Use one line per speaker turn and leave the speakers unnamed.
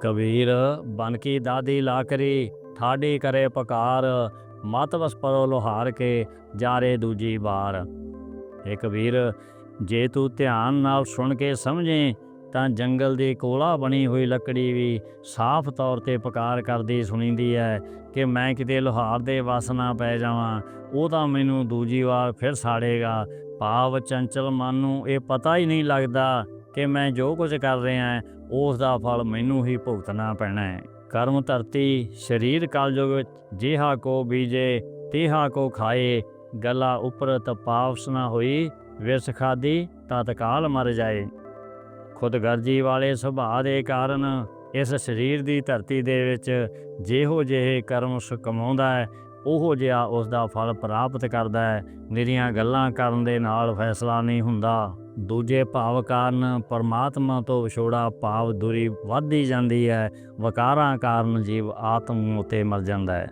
ਕਬੀਰ, ਬਨ ਕੀ ਦਾਦੀ ਲਾਕਰੀ ਠਾਡੀ ਕਰੇ ਪਕਾਰ, ਮਤ ਵਸ ਪਰੋ ਲੋਹਾਰ ਕੇ ਜਾਰੇ ਦੂਜੀ ਵਾਰ। ਏ ਕਬੀਰ, ਜੇ ਤੂੰ ਧਿਆਨ ਨਾਲ ਸੁਣ ਕੇ ਸਮਝੇ, ਤਾਂ ਜੰਗਲ ਦੀ ਕੋਲਾ ਬਣੀ ਹੋਈ ਲੱਕੜੀ ਵੀ ਸਾਫ਼ ਤੌਰ ਤੇ ਪਕਾਰ ਕਰਦੀ ਸੁਣੀਂਦੀ ਹੈ ਕਿ ਮੈਂ ਕਿਤੇ ਲੋਹਾਰ ਦੇ ਵਸ ਨਾ ਪੈ ਜਾਵਾਂ। ਉਹ ਤਾਂ ਮੈਨੂੰ ਦੂਜੀ ਵਾਰ ਫਿਰ ਸਾੜੇਗਾ। ਭਾਵ ਚੰਚਲ ਮਨ ਨੂੰ ਇਹ ਪਤਾ ਹੀ ਨਹੀਂ ਲੱਗਦਾ ਕਿ ਮੈਂ ਜੋ ਕੁਝ ਕਰ ਰਿਹਾ ਉਸ ਦਾ ਫਲ ਮੈਨੂੰ ਹੀ ਭੁਗਤਣਾ ਪੈਣਾ ਹੈ। ਕਰਮ ਧਰਤੀ, ਸਰੀਰ ਕਲਯੁਗ ਵਿੱਚ ਜਿਹਾ ਕੋ ਬੀਜੇ, ਤਿਹਾ ਕੋ ਖਾਏ, ਗਲਾ ਉਪਰਤ ਤਪਾਵਸ ਨਾ ਹੋਈ, ਵਿਰਸ ਖਾਦੀ ਤਤਕਾਲ ਮਰ ਜਾਏ। ਖੁਦਗਰਜੀ ਵਾਲੇ ਸੁਭਾਅ ਦੇ ਕਾਰਨ ਇਸ ਸਰੀਰ ਦੀ ਧਰਤੀ ਦੇ ਵਿੱਚ ਜਿਹੋ ਜਿਹੇ ਕਰਮ ਸ ਕਮਾਉਂਦਾ ਹੈ, ਉਹੋ ਜਿਹਾ ਉਸ ਦਾ ਫਲ ਪ੍ਰਾਪਤ ਕਰਦਾ ਹੈ। ਨਿਰੀਆਂ ਗੱਲਾਂ ਕਰਨ ਦੇ ਨਾਲ ਫੈਸਲਾ ਨਹੀਂ ਹੁੰਦਾ। ਦੂਜੇ ਭਾਵ ਕਾਰਨ ਪਰਮਾਤਮਾ ਤੋਂ ਵਿਛੋੜਾ ਭਾਵ ਦੂਰੀ ਵੱਧਦੀ ਜਾਂਦੀ ਹੈ। ਵਕਾਰਾਂ ਕਾਰਨ ਜੀਵ ਆਤਮ ਉਤੇ ਮਰ ਜਾਂਦਾ ਹੈ।